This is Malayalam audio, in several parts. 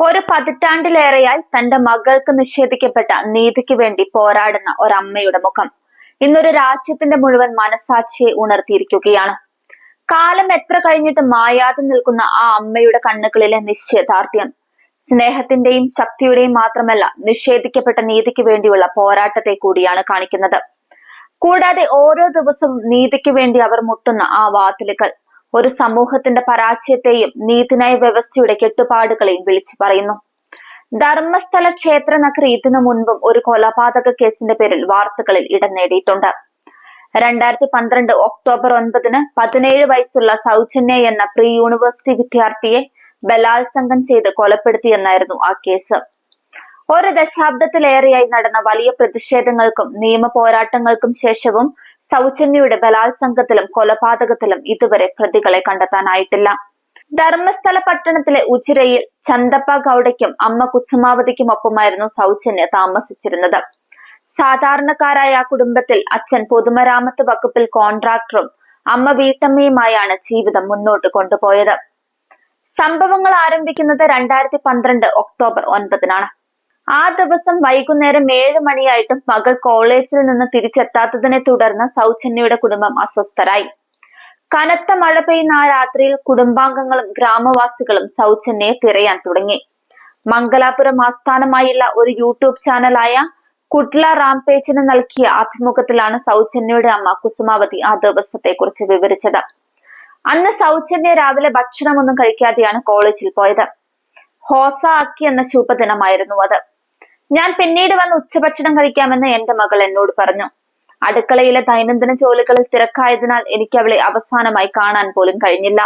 ഒരു പതിറ്റാണ്ടിലേറെയായി തന്റെ മകൾക്ക് നിഷേധിക്കപ്പെട്ട നീതിക്ക് വേണ്ടി പോരാടുന്ന ഒരമ്മയുടെ മുഖം. ഇന്നൊരു രാജ്യത്തിന്റെ മുഴുവൻ മനസാക്ഷിയെ ഉണർത്തിയിരിക്കുകയാണ്. കാലം എത്ര കഴിഞ്ഞിട്ട് മായാതെ നിൽക്കുന്ന ആ അമ്മയുടെ കണ്ണുകളിലെ നിശ്ചയദാർഢ്യം. സ്നേഹത്തിന്റെയും ശക്തിയുടെയും മാത്രമല്ല നിഷേധിക്കപ്പെട്ട നീതിക്ക് വേണ്ടിയുള്ള പോരാട്ടത്തെ കൂടിയാണ് കാണിക്കുന്നത്. കൂടാതെ ഓരോ ദിവസവും നീതിക്ക് വേണ്ടി അവർ മുട്ടുന്ന ആ വാതിലുകൾ ഒരു സമൂഹത്തിന്റെ പരാജയത്തെയും നീതിന്യായ വ്യവസ്ഥയുടെ കെട്ടുപാടുകളെയും വിളിച്ചു പറയുന്നു. ധർമ്മസ്ഥല ക്ഷേത്ര നഗരി ഇതിനു മുൻപും ഒരു കൊലപാതക കേസിന്റെ പേരിൽ വാർത്തകളിൽ ഇടം നേടിയിട്ടുണ്ട്. രണ്ടായിരത്തി പന്ത്രണ്ട് ഒക്ടോബർ ഒൻപതിന് പതിനേഴ് വയസ്സുള്ള സൗജന്യ എന്ന പ്രീ യൂണിവേഴ്സിറ്റി വിദ്യാർത്ഥിയെ ബലാത്സംഗം ചെയ്ത് കൊലപ്പെടുത്തിയെന്നായിരുന്നു ആ കേസ്. ഒരു ദശാബ്ദത്തിലേറെയായി നടന്ന വലിയ പ്രതിഷേധങ്ങൾക്കും നിയമ പോരാട്ടങ്ങൾക്കും ശേഷവും സൗജന്യയുടെ ബലാത്സംഗത്തിലും കൊലപാതകത്തിലും ഇതുവരെ പ്രതികളെ കണ്ടെത്താനായിട്ടില്ല. ധർമ്മസ്ഥല പട്ടണത്തിലെ ഉച്ചിരയിൽ ചന്തപ്പ ഗൌഡയ്ക്കും അമ്മ കുസുമാവതിക്കും ഒപ്പമായിരുന്നു സൗജന്യ താമസിച്ചിരുന്നത്. സാധാരണക്കാരായ ആ കുടുംബത്തിൽ അച്ഛൻ പൊതുമരാമത്ത് വകുപ്പിൽ കോൺട്രാക്ടറും അമ്മ വീട്ടമ്മയുമായാണ് ജീവിതം മുന്നോട്ട് കൊണ്ടുപോയത്. സംഭവങ്ങൾ ആരംഭിക്കുന്നത് രണ്ടായിരത്തി പന്ത്രണ്ട് ഒക്ടോബർ ഒൻപതിനാണ്. ആ ദിവസം വൈകുന്നേരം ഏഴ് മണിയായിട്ടും മകൾ കോളേജിൽ നിന്ന് തിരിച്ചെത്താത്തതിനെ തുടർന്ന് സൗജന്യയുടെ കുടുംബം അസ്വസ്ഥരായി. കനത്ത മഴ പെയ്യുന്ന ആ രാത്രിയിൽ കുടുംബാംഗങ്ങളും ഗ്രാമവാസികളും സൗജന്യയെ തിരയാൻ തുടങ്ങി. മംഗലാപുരം ആസ്ഥാനമായുള്ള ഒരു യൂട്യൂബ് ചാനലായ കുട്ല റാംപേജിന് നൽകിയ അഭിമുഖത്തിലാണ് സൗജന്യയുടെ അമ്മ കുസുമാവതി ആ ദിവസത്തെ കുറിച്ച് വിവരിച്ചത്. അന്ന് സൗജന്യ രാവിലെ ഭക്ഷണമൊന്നും കഴിക്കാതെയാണ് കോളേജിൽ പോയത്. ഹോസ അക്കി എന്ന ശുഭദിനമായിരുന്നു അത്. ഞാൻ പിന്നീട് വന്ന് ഉച്ചഭക്ഷണം കഴിക്കാമെന്ന് എന്റെ മകൾ എന്നോട് പറഞ്ഞു. അടുക്കളയിലെ ദൈനംദിന ജോലികളിൽ തിരക്കായതിനാൽ എനിക്ക് അവളെ അവസാനമായി കാണാൻ പോലും കഴിഞ്ഞില്ല.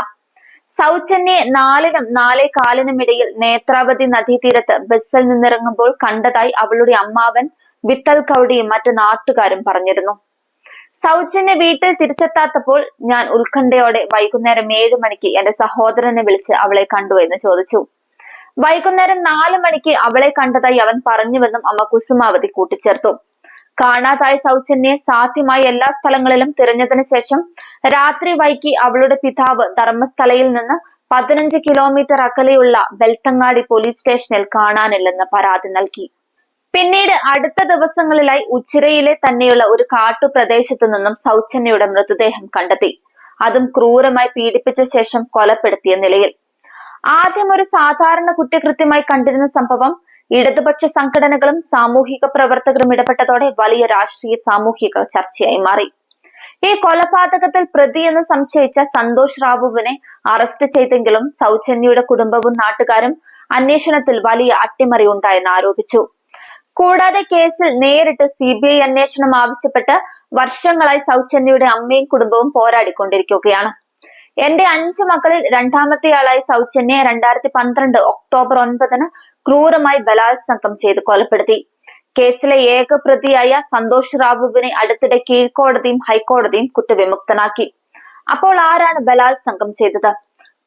സൗജന്യെ നാലിനും നാലേ കാലിനും ഇടയിൽ നേത്രാവതി നദീതീരത്ത് ബസ്സിൽ നിന്നിറങ്ങുമ്പോൾ കണ്ടതായി അവളുടെ അമ്മാവൻ വിത്തൽ കൗടിയും മറ്റു നാട്ടുകാരും പറഞ്ഞിരുന്നു. സൗജന്യ വീട്ടിൽ തിരിച്ചെത്താത്തപ്പോൾ ഞാൻ ഉത്കണ്ഠയോടെ വൈകുന്നേരം ഏഴു മണിക്ക് എന്റെ സഹോദരനെ വിളിച്ച് അവളെ കണ്ടു എന്ന് ചോദിച്ചു. വൈകുന്നേരം നാല് മണിക്ക് അവളെ കണ്ടതായി അവൻ പറഞ്ഞുവെന്നും അമ്മ കുസുമാവതി കൂട്ടിച്ചേർത്തു. കാണാതായ സൗജന്യെ സാധ്യമായ എല്ലാ സ്ഥലങ്ങളിലും തിരഞ്ഞതിനു ശേഷം രാത്രി വൈകി അവളുടെ പിതാവ് ധർമ്മസ്ഥലയിൽ നിന്ന് പതിനഞ്ച് കിലോമീറ്റർ അകലെയുള്ള ബെൽത്തങ്ങാടി പോലീസ് സ്റ്റേഷനിൽ കാണാനില്ലെന്ന് പരാതി നൽകി. പിന്നീട് അടുത്ത ദിവസങ്ങളിലായി ഉച്ചിരയിലെ തന്നെയുള്ള ഒരു കാട്ടുപ്രദേശത്തു നിന്നും സൗജന്യയുടെ മൃതദേഹം കണ്ടെത്തി. അതും ക്രൂരമായി പീഡിപ്പിച്ച ശേഷം കൊലപ്പെടുത്തിയ നിലയിൽ. ആദ്യം ഒരു സാധാരണ കുറ്റകൃത്യമായി കണ്ടിരുന്ന സംഭവം ഇടതുപക്ഷ സംഘടനകളും സാമൂഹിക പ്രവർത്തകരും ഇടപെട്ടതോടെ വലിയ രാഷ്ട്രീയ സാമൂഹിക ചർച്ചയായി മാറി. ഈ കൊലപാതകത്തിൽ പ്രതി എന്ന് സംശയിച്ച സന്തോഷ് റാവുവിനെ അറസ്റ്റ് ചെയ്തെങ്കിലും സൗജന്യയുടെ കുടുംബവും നാട്ടുകാരും അന്വേഷണത്തിൽ വലിയ അട്ടിമറി ഉണ്ടായെന്ന് ആരോപിച്ചു. കൂടാതെ കേസിൽ നേരിട്ട് സി ബി ഐ അന്വേഷണം ആവശ്യപ്പെട്ട് വർഷങ്ങളായി സൗജന്യയുടെ അമ്മയും കുടുംബവും പോരാടിക്കൊണ്ടിരിക്കുകയാണ്. എന്റെ അഞ്ചു മക്കളിൽ രണ്ടാമത്തെ രണ്ടാമത്തെയാളായി സൗജന്യെ രണ്ടായിരത്തി പന്ത്രണ്ട് ഒക്ടോബർ ഒൻപതിന് ക്രൂരമായി ബലാത്സംഗം ചെയ്ത് കൊലപ്പെടുത്തി. കേസിലെ ഏക പ്രതിയായ സന്തോഷ് റാവുവിനെ അടുത്തിടെ കീഴ്ക്കോടതിയും ഹൈക്കോടതിയും കുറ്റവിമുക്തനാക്കി. അപ്പോൾ ആരാണ് ബലാത്സംഗം ചെയ്തത്?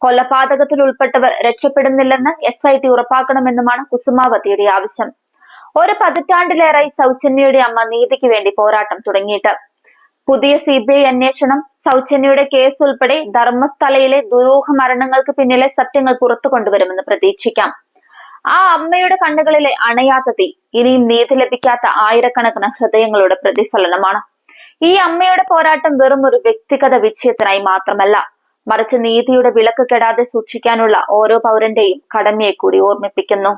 കൊലപാതകത്തിൽ ഉൾപ്പെട്ടവർ രക്ഷപ്പെടുന്നില്ലെന്ന് എസ് ഐ ടി ഉറപ്പാക്കണമെന്നുമാണ് കുസുമാവതിയുടെ ആവശ്യം. ഒരു പതിറ്റാണ്ടിലേറായി സൗജന്യയുടെ അമ്മ നീതിക്ക് വേണ്ടി പോരാട്ടം തുടങ്ങിയിട്ട്. പുതിയ സി ബി ഐ അന്വേഷണം സൗജന്യയുടെ കേസ് ഉൾപ്പെടെ ധർമ്മസ്ഥലയിലെ ദുരൂഹ മരണങ്ങൾക്ക് പിന്നിലെ സത്യങ്ങൾ പുറത്തു കൊണ്ടുവരുമെന്ന് പ്രതീക്ഷിക്കാം. ആ അമ്മയുടെ കണ്ണുകളിലെ അണയാത്ത തീ ഇനിയും നീതി ലഭിക്കാത്ത ആയിരക്കണക്കിന് ഹൃദയങ്ങളുടെ പ്രതിഫലനമാണ്. ഈ അമ്മയുടെ പോരാട്ടം വെറും ഒരു വ്യക്തിഗത വിജയത്തിനായി മാത്രമല്ല മറിച്ച് നീതിയുടെ വിളക്ക് കെടാതെ സൂക്ഷിക്കാനുള്ള ഓരോ പൗരന്റെയും കടമയെ കൂടി ഓർമ്മിപ്പിക്കുന്നു.